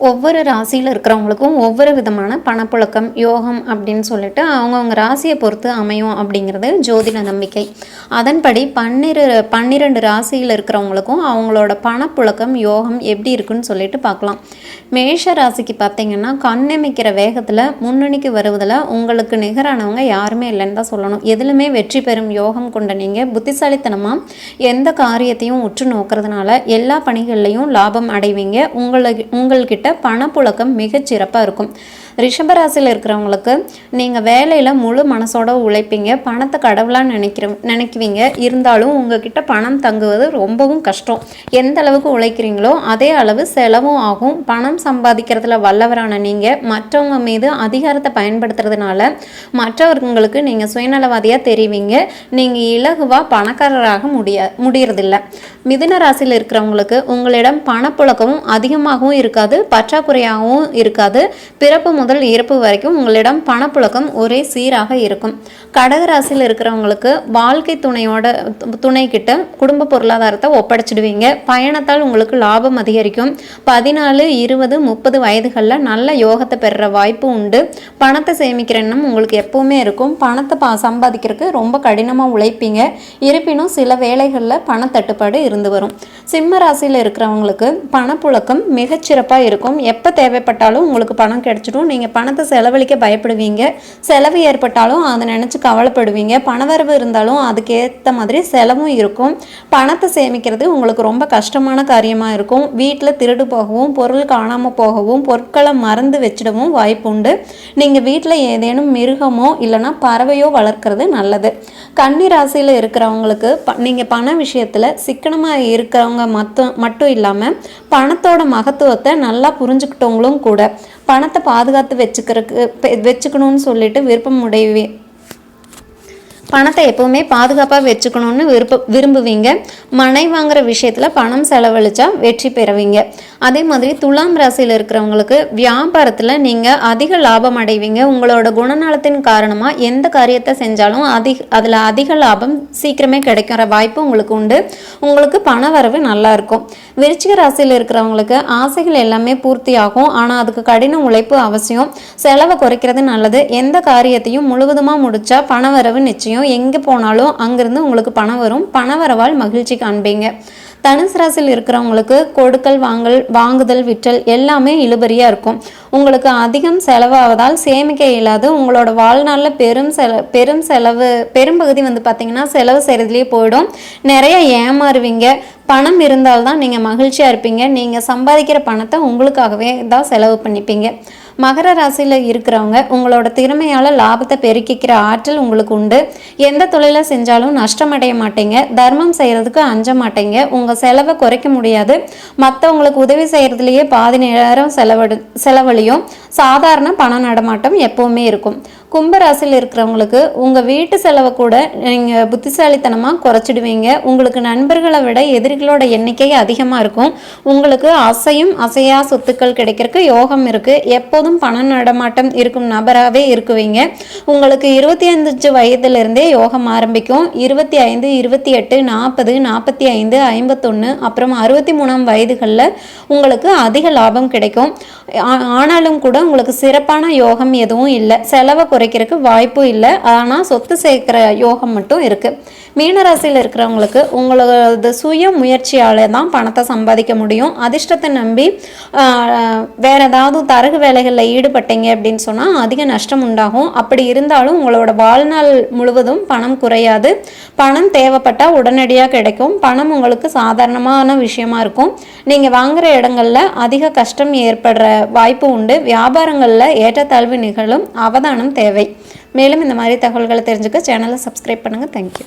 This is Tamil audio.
ஒவ்வொரு ராசியில் இருக்கிறவங்களுக்கும் ஒவ்வொரு விதமான பணப்புழக்கம் யோகம் அப்படின்னு சொல்லிட்டு அவங்கவுங்க ராசியை பொறுத்து அமையும் அப்படிங்கிறது ஜோதிட நம்பிக்கை. அதன்படி பன்னிரு பன்னிரெண்டு ராசியில் இருக்கிறவங்களுக்கும் அவங்களோட பணப்புழக்கம் யோகம் எப்படி இருக்குன்னு சொல்லிட்டு பார்க்கலாம். மேஷ ராசிக்கு பார்த்தீங்கன்னா கண்ணமைக்கிற வேகத்தில் முன்னணிக்கு வருவதில் உங்களுக்கு நிகரானவங்க யாருமே இல்லைன்னு தான் சொல்லணும். எதுலுமே வெற்றி பெறும் யோகம் கொண்ட நீங்கள் புத்திசாலித்தனமாக எந்த காரியத்தையும் உற்று நோக்கிறதுனால எல்லா பணிகள்லையும் லாபம் அடைவீங்க. உங்களுக்கு உங்கள்கிட்ட பணப்புழக்கம் மிகச் சிறப்பாக இருக்கும். ரிஷபராசியில் இருக்கிறவங்களுக்கு நீங்கள் வேலையில் முழு மனசோட உழைப்பீங்க பணத்தை கடவுளாக நினைக்கிற நினைக்குவீங்க. இருந்தாலும் உங்ககிட்ட பணம் தங்குவது ரொம்பவும் கஷ்டம். எந்த அளவுக்கு உழைக்கிறீங்களோ அதே அளவு செலவும் ஆகும். பணம் சம்பாதிக்கிறதுல வல்லவரான நீங்கள் மற்றவங்க மீது அதிகாரத்தை பயன்படுத்துறதுனால மற்றவர்களுக்கு நீங்கள் சுயநலவாதியாக தெரிவிங்க. நீங்கள் இலகுவாக பணக்காரராக முடிய முடியறதில்ல. மிதுன ராசியில் இருக்கிறவங்களுக்கு உங்களிடம் பணப்புழக்கமும் அதிகமாகவும் இருக்காது பற்றாக்குறையாகவும் இருக்காது. பிறப்பு முதல் இறப்பு வரைக்கும் உங்களிடம் பணப்புழக்கம் ஒரே சீராக இருக்கும். கடகராசியில் இருக்கிறவங்களுக்கு வாழ்க்கை துணையோட துணை கிட்ட குடும்ப பொருளாதாரத்தை ஒப்படைச்சிடுவீங்க. பயணத்தால் உங்களுக்கு லாபம் அதிகரிக்கும். பதினாலு இருபது முப்பது வயதுகளில் நல்ல யோகத்தை பெறுற வாய்ப்பு உண்டு. பணத்தை சேமிக்கிற எண்ணம் உங்களுக்கு எப்பவுமே இருக்கும். பணத்தை பா சம்பாதிக்கிறதுக்கு ரொம்ப கடினமாக உழைப்பீங்க. இருப்பினும் சில வேலைகளில் பணத்தட்டுப்பாடு இருந்து வரும். சிம்ம ராசியில் இருக்கிறவங்களுக்கு பணப்புழக்கம் மிகச்சிறப்பாக இருக்கும். எப்போ தேவைப்பட்டாலும் உங்களுக்கு பணம் கிடைச்சிடும். நீங்கள் பணத்தை செலவழிக்க பயப்படுவீங்க. செலவு ஏற்பட்டாலும் அதை நினச்சி கவலைப்படுவீங்க. பணவரவு இருந்தாலும் அதுக்கேற்ற மாதிரி செலவும் இருக்கும். பணத்தை சேமிக்கிறது உங்களுக்கு ரொம்ப கஷ்டமான காரியமாக இருக்கும். வீட்டில் திருடு போகவும் பொருள் காணாமல் போகவும் பொருட்களை மறந்து வச்சிடவும் வாய்ப்பு உண்டு நீங்கள் வீட்டில் ஏதேனும் மிருகமோ இல்லைனா பறவையோ வளர்க்குறது நல்லது. கன்னி ராசியில் இருக்கிறவங்களுக்கு ப நீங்கள் பண விஷயத்தில் சிக்கனமாக இருக்கிறவங்க மட்டும் மட்டும் இல்லாமல் பணத்தோட மகத்துவத்தை நல்லா புரிஞ்சுக்கிட்டவங்களும் கூட பணத்தை பாதுகாத்து வச்சுக்கிறதுக்கு வச்சுக்கணும்னு சொல்லிட்டு விருப்பம் உடைய பணத்தை எப்போவுமே பாதுகாப்பாக வச்சுக்கணும்னு விருப்ப விரும்புவீங்க. மனை வாங்குற விஷயத்தில் பணம் செலவழிச்சா வெற்றி பெறுவீங்க. அதே மாதிரி துலாம் ராசியில் இருக்கிறவங்களுக்கு வியாபாரத்தில் நீங்கள் அதிக லாபம் அடைவீங்க. உங்களோட குணநலத்தின் காரணமாக எந்த காரியத்தை செஞ்சாலும் அதிக அதில் அதிக லாபம் சீக்கிரமே கிடைக்கிற வாய்ப்பு உங்களுக்கு உண்டு. உங்களுக்கு பண வரவு நல்லா இருக்கும். விருச்சிக ராசியில் இருக்கிறவங்களுக்கு ஆசைகள் எல்லாமே பூர்த்தி ஆகும் ஆனால் அதுக்கு கடின உழைப்பு அவசியம். செலவை குறைக்கிறது நல்லது. எந்த காரியத்தையும் முழுவதுமாக முடிச்சா பண வரவு நிச்சயம். எங்கே போனாலும் அங்கேருந்து உங்களுக்கு பணம் வரும். பண வரவால் மகிழ்ச்சி காண்பீங்க. தனுசு ராசியில் இருக்கிறவங்களுக்கு கொடுக்கல் வாங்கல் வாங்குதல் விற்றல் எல்லாமே இழுபறியாக இருக்கும். உங்களுக்கு அதிகம் செலவாவதால் சேமிக்க இயலாது. உங்களோட வாழ்நாளில் பெரும் செல பெரும் செலவு பெரும்பகுதி வந்து பார்த்திங்கன்னா செலவு செய்கிறதுலேயே போயிடும். நிறைய ஏமாறுவீங்க. பணம் இருந்தால்தான் நீங்கள் மகிழ்ச்சியாக இருப்பீங்க. நீங்கள் சம்பாதிக்கிற பணத்தை உங்களுக்காகவே தான் செலவு பண்ணிப்பீங்க. மகர ராசியில் இருக்கிறவங்க உங்களோட திறமையால் லாபத்தை பெருக்கிக்கிற ஆற்றல் உங்களுக்கு உண்டு. எந்த தொழிலை செஞ்சாலும் நஷ்டமடைய மாட்டீங்க. தர்மம் செய்கிறதுக்கு அஞ்ச மாட்டீங்க. உங்கள் செலவை குறைக்க முடியாது. மற்றவங்களுக்கு உதவி செய்கிறதுலையே பாதி நேரம் செலவடு செலவழியும். சாதாரண பண நடமாட்டம் எப்போவுமே இருக்கும். கும்பராசியில் இருக்கிறவங்களுக்கு உங்கள் வீட்டு செலவை கூட நீங்கள் புத்திசாலித்தனமாக குறைச்சிடுவீங்க. உங்களுக்கு நண்பர்களை விட எதிரிகளோட எண்ணிக்கை அதிகமாக இருக்கும். உங்களுக்கு அசையும் அசையா சொத்துக்கள் கிடைக்கிறதுக்கு யோகம் இருக்குது எப்போதும் பண நடமாட்டம் இருக்கும் நபராகவே இருக்குவீங்க. உங்களுக்கு இருபத்தி அஞ்சு வயதுலேருந்தே யோகம் ஆரம்பிக்கும். இருபத்தி ஐந்து இருபத்தி எட்டு நாற்பது நாற்பத்தி ஐந்து ஐம்பத்தொன்று அப்புறம் அறுபத்தி மூணாம் வயதுகளில் உங்களுக்கு அதிக லாபம் கிடைக்கும். ஆனாலும் கூட உங்களுக்கு சிறப்பான யோகம் எதுவும் இல்லை. செலவை குறைக்கிறதுக்கு வாய்ப்பும் இல்லை. ஆனால் சொத்து சேர்க்குற யோகம் மட்டும் இருக்குது மீனராசியில் இருக்கிறவங்களுக்கு உங்களது சுய முயற்சியால் தான் பணத்தை சம்பாதிக்க முடியும். அதிர்ஷ்டத்தை நம்பி வேற ஏதாவது தரகு வேலைகளில் ஈடுபட்டீங்க அப்படின்னு சொன்னால் அதிக நஷ்டம் உண்டாகும். அப்படி இருந்தாலும் உங்களோட வாழ்நாள் முழுவதும் பணம் குறையாது. பணம் தேவைப்பட்டால் உடனடியாக கிடைக்கும். பணம் உங்களுக்கு சாதாரணமான விஷயமா இருக்கும். நீங்கள் வாங்குகிற இடங்களில் அதிக கஷ்டம் ஏற்படுற வாய்ப்பு உண்டு. வியாபாரங்களில் ஏற்றத்தாழ்வு நிகழும். அவதானம் தேவை. மேலும் இந்த மாதிரி தகவல்களை தெரிஞ்சுக்க சேனலை சப்ஸ்கிரைப் பண்ணுங்கள் தேங்க்யூ